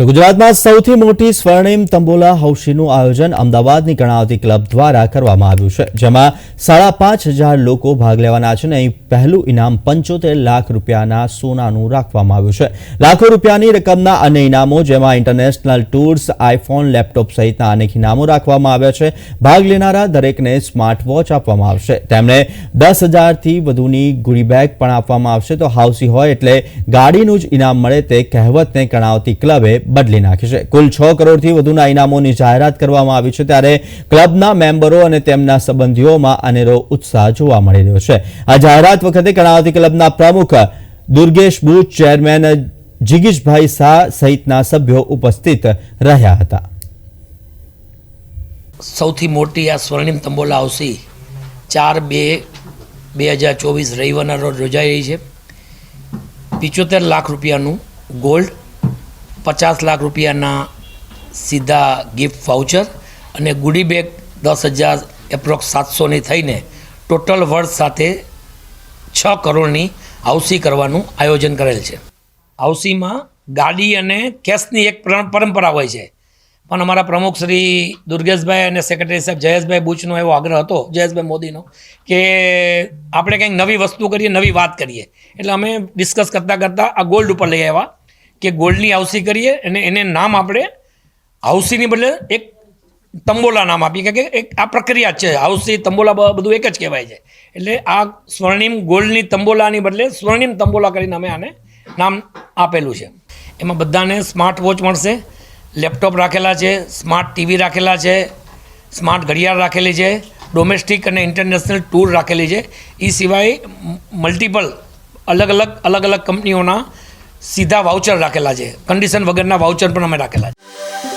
તો ગુજરાતમાં સૌથી મોટી સ્વર્ણિમ તંબોલા હૌશીનું આયોજન અમદાવાદની કર્ણાવતી ક્લબ દ્વારા કરવામાં આવ્યું છે, જેમાં સાડા પાંચ હજાર લોકો ભાગ લેવાના છે અને અહીં પહેલું ઇનામ પંચોતેર લાખ રૂપિયાના સોનાનું રાખવામાં આવ્યું છે. લાખો રૂપિયાની રકમના અન્ય ઇનામો, જેમાં ઇન્ટરનેશનલ ટૂર્સ, આઈફોન, લેપટોપ સહિતના અનેક ઇનામો રાખવામાં આવ્યા છે. ભાગ લેનારા દરેકને સ્માર્ટ વોચ આપવામાં આવશે. તેમણે દસ હજારથી વધુની ગુડી બેગ પણ આપવામાં આવશે. તો હાઉસી હોય એટલે ગાડીનું જ ઇનામ મળે તે કહેવતને ગણાવતી ક્લબે બદલી નાખી છે. કુલ છ કરોડથી વધુના ઇનામોની જાહેરાત કરવામાં આવી છે ત્યારે ક્લબના મેમ્બરો અને તેમના સંબંધીઓમાં અનેરો ઉત્સાહ જોવા મળી રહ્યો છે. આ જાહેરાત વખતે કર્ણાવતી ક્લબના પ્રમુખ દુર્ગેશ બુચ, ચેરમેન જિગીશભાઈ શાહ સહિતના સભ્યો ઉપસ્થિત રહ્યા હતા. સૌથી મોટી આ સ્વર્ણિમ તંબોલા આવશે. ચાર બે બે હજાર ચોવીસ રવિવારના રોજ યોજાઈ રહી છે. પિચોતેર લાખ રૂપિયાનું ગોલ્ડ પચાસ લાખ રૂપિયાના સીધા ગિફ્ટ વાઉચર અને ગુડી બેગ દસ હજાર એપ્રોક્સ સાતસોની થઈને ટોટલ વર્ષ સાથે છ કરોડની હાઉસી કરવાનું આયોજન કરેલ છે. હાઉસીમાં ગાડી અને કેશની એક પરંપરા હોય છે. પણ અમારા પ્રમુખ શ્રી દુર્ગેશભાઈ અને સેક્રેટરી સાહેબ જયેશભાઈ બુચનો એવો આગ્રહ હતો, જયેશભાઈ મોદીનો, કે આપણે કંઈક નવી વસ્તુ કરીએ, નવી વાત કરીએ. એટલે અમે ડિસ્કસ કરતાં કરતાં આ ગોલ્ડ ઉપર લઈ આવ્યા. કે ગોલ્ડની હાઉસી કરીએ અને એને નામ આપણે હાઉસીની બદલે એક તંબોલા નામ આપી કે એક આ પ્રક્રિયા છે. હાઉસી તંબોલા બધું એક જ કહેવાય છે. એટલે આ સ્વર્ણિમ ગોલ્ડની તંબોલાની બદલે સ્વર્ણિમ તંબોલા કરીને અમે આને નામ આપેલું છે. એમાં બધાને સ્માર્ટ વોચ મળશે. લેપટોપ રાખેલા છે, સ્માર્ટ ટીવી રાખેલા છે, સ્માર્ટ ઘડિયાળ રાખેલી છે, ડોમેસ્ટિક અને ઇન્ટરનેશનલ ટૂર રાખેલી છે. એ સિવાય મલ્ટિપલ અલગ અલગ અલગ અલગ કંપનીઓના સીધા વાઉચર રાખેલા છે. કન્ડિશન વગરના વાઉચર પણ અમે રાખેલા છે.